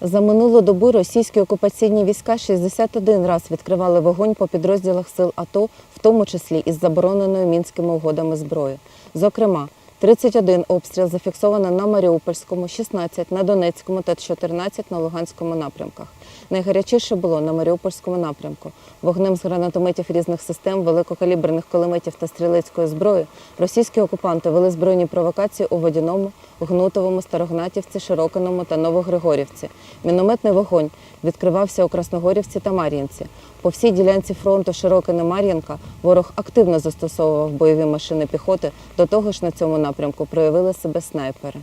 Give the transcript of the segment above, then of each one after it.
За минулу добу російські окупаційні війська 61 раз відкривали вогонь по підрозділах сил АТО, в тому числі із забороненою мінськими угодами зброї. Зокрема, 31 обстріл зафіксовано на Маріупольському, 16 на Донецькому та 14 на Луганському напрямках. Найгарячіше було на Маріупольському напрямку. Вогнем з гранатометів різних систем, великокаліберних кулеметів та стрілецької зброї російські окупанти вели збройні провокації у Водяному, Гнутовому, Старогнатівці, Широкиному та Новогригорівці. Мінометний вогонь відкривався у Красногорівці та Мар'їнці. По всій ділянці фронту Широкине-Мар'їнка ворог активно застосовував бойові машини піхоти. До того ж на цьому напрямку проявили себе снайпери.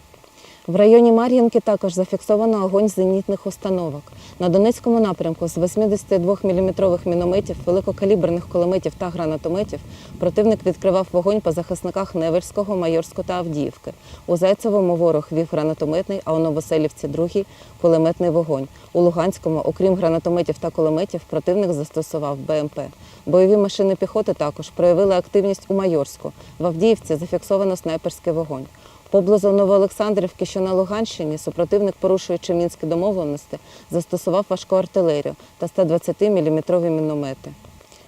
В районі Мар'їнки також зафіксовано огонь зенітних установок. На Донецькому напрямку з 82-мм мінометів, великокаліберних кулеметів та гранатометів противник відкривав вогонь по захисниках Неверського, Майорського та Авдіївки. У Зайцевому ворог вів гранатометний, а у Новоселівці другий кулеметний вогонь. У Луганському, окрім гранатометів та кулеметів, противник застосував БМП. Бойові машини піхоти також проявили активність у Майорську. В Авдіївці зафіксовано снайперський вогонь. Поблизу Новоолександрівки, що на Луганщині, супротивник, порушуючи мінські домовленості, застосував важку артилерію та 120-мм міномети.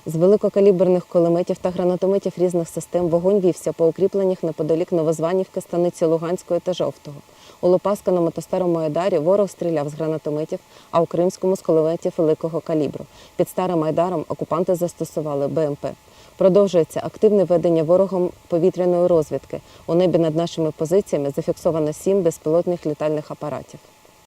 З великокаліберних кулеметів та гранатометів різних систем вогонь вівся по укріпленнях неподалік Новозванівки, станиці Луганської та Жовтого. У Лопасканому та Старому Айдарі ворог стріляв з гранатометів, а у Кримському з кулеметів великого калібру. Під Старим Айдаром окупанти застосували БМП. Продовжується активне ведення ворогом повітряної розвідки. У небі над нашими позиціями зафіксовано сім безпілотних літальних апаратів.